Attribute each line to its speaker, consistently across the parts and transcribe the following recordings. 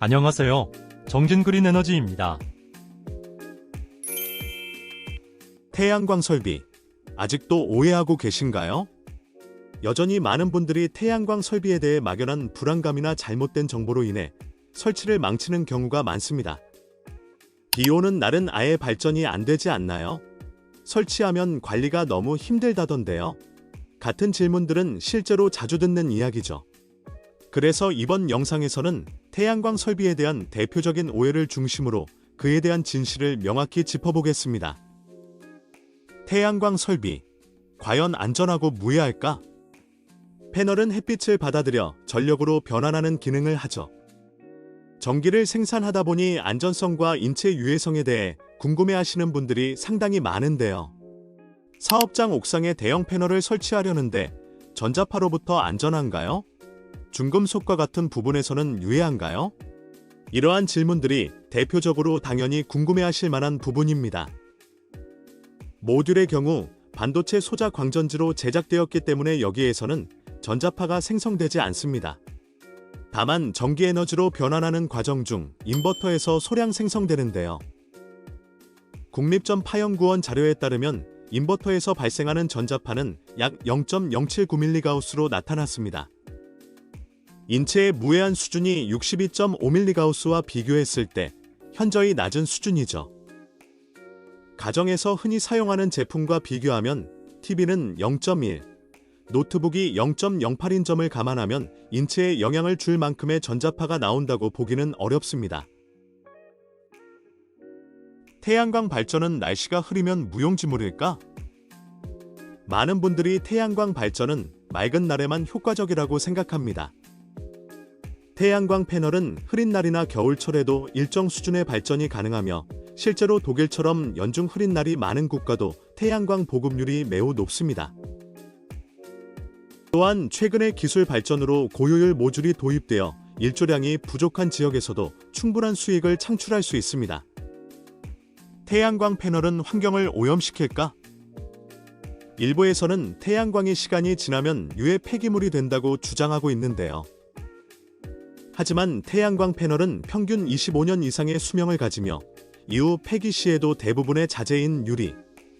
Speaker 1: 안녕하세요. 정진그린 에너지입니다.
Speaker 2: 태양광 설비 아직도 오해하고 계신가요? 여전히 많은 분들이 태양광 설비에 대해 막연한 불안감이나 잘못된 정보로 인해 설치를 망치는 경우가 많습니다. 비 오는 날은 아예 발전이 안 되지 않나요? 설치하면 관리가 너무 힘들다던데요. 같은 질문들은 실제로 자주 듣는 이야기죠. 그래서 이번 영상에서는 태양광 설비에 대한 대표적인 오해를 중심으로 그에 대한 진실을 명확히 짚어보겠습니다. 태양광 설비. 과연 안전하고 무해할까? 패널은 햇빛을 받아들여 전력으로 변환하는 기능을 하죠. 전기를 생산하다 보니 안전성과 인체 유해성에 대해 궁금해하시는 분들이 상당히 많은데요. 사업장 옥상에 대형 패널을 설치하려는데 전자파로부터 안전한가요? 중금속과 같은 부분에서는 유해한가요? 이러한 질문들이 대표적으로 당연히 궁금해하실 만한 부분입니다. 모듈의 경우 반도체 소자 광전지로 제작되었기 때문에 여기에서는 전자파가 생성되지 않습니다. 다만 전기 에너지로 변환하는 과정 중 인버터에서 소량 생성되는데요. 국립전 파연구원 자료에 따르면 인버터에서 발생하는 전자파는 약 0.079mGauss로 나타났습니다. 인체의 무해한 수준이 62.5mGauss와 비교했을 때 현저히 낮은 수준이죠. 가정에서 흔히 사용하는 제품과 비교하면 TV는 0.1, 노트북이 0.08인 점을 감안하면 인체에 영향을 줄 만큼의 전자파가 나온다고 보기는 어렵습니다. 태양광 발전은 날씨가 흐리면 무용지물일까? 많은 분들이 태양광 발전은 맑은 날에만 효과적이라고 생각합니다. 태양광 패널은 흐린 날이나 겨울철에도 일정 수준의 발전이 가능하며 실제로 독일처럼 연중 흐린 날이 많은 국가도 태양광 보급률이 매우 높습니다. 또한 최근의 기술 발전으로 고효율 모듈이 도입되어 일조량이 부족한 지역에서도 충분한 수익을 창출할 수 있습니다. 태양광 패널은 환경을 오염시킬까? 일부에서는 태양광이 시간이 지나면 유해 폐기물이 된다고 주장하고 있는데요. 하지만 태양광 패널은 평균 25년 이상의 수명을 가지며 이후 폐기 시에도 대부분의 자재인 유리,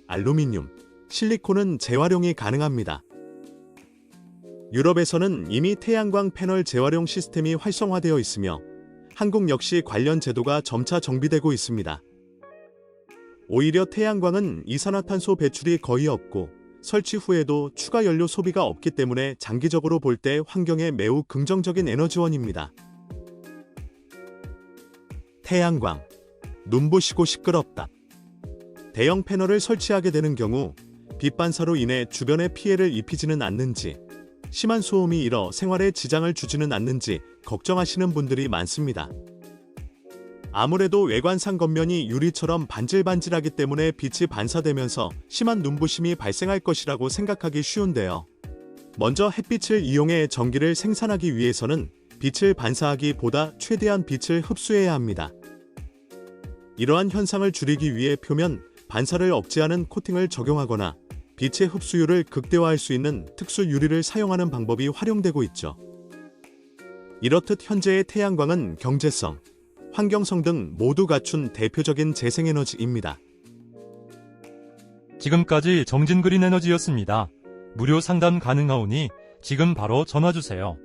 Speaker 2: 알루미늄, 실리콘은 재활용이 가능합니다. 유럽에서는 이미 태양광 패널 재활용 시스템이 활성화되어 있으며 한국 역시 관련 제도가 점차 정비되고 있습니다. 오히려 태양광은 이산화탄소 배출이 거의 없고 설치 후에도 추가 연료 소비가 없기 때문에 장기적으로 볼 때 환경에 매우 긍정적인 에너지원입니다. 태양광. 눈부시고 시끄럽다. 대형 패널을 설치하게 되는 경우 빛 반사로 인해 주변에 피해를 입히지는 않는지, 심한 소음이 일어 생활에 지장을 주지는 않는지 걱정하시는 분들이 많습니다. 아무래도 외관상 겉면이 유리처럼 반질반질하기 때문에 빛이 반사되면서 심한 눈부심이 발생할 것이라고 생각하기 쉬운데요. 먼저 햇빛을 이용해 전기를 생산하기 위해서는 빛을 반사하기보다 최대한 빛을 흡수해야 합니다. 이러한 현상을 줄이기 위해 표면 반사를 억제하는 코팅을 적용하거나 빛의 흡수율을 극대화할 수 있는 특수 유리를 사용하는 방법이 활용되고 있죠. 이렇듯 현재의 태양광은 경제성, 환경성 등 모두 갖춘 대표적인 재생에너지입니다.
Speaker 1: 지금까지 정진그린 에너지였습니다. 무료 상담 가능하오니 지금 바로 전화주세요.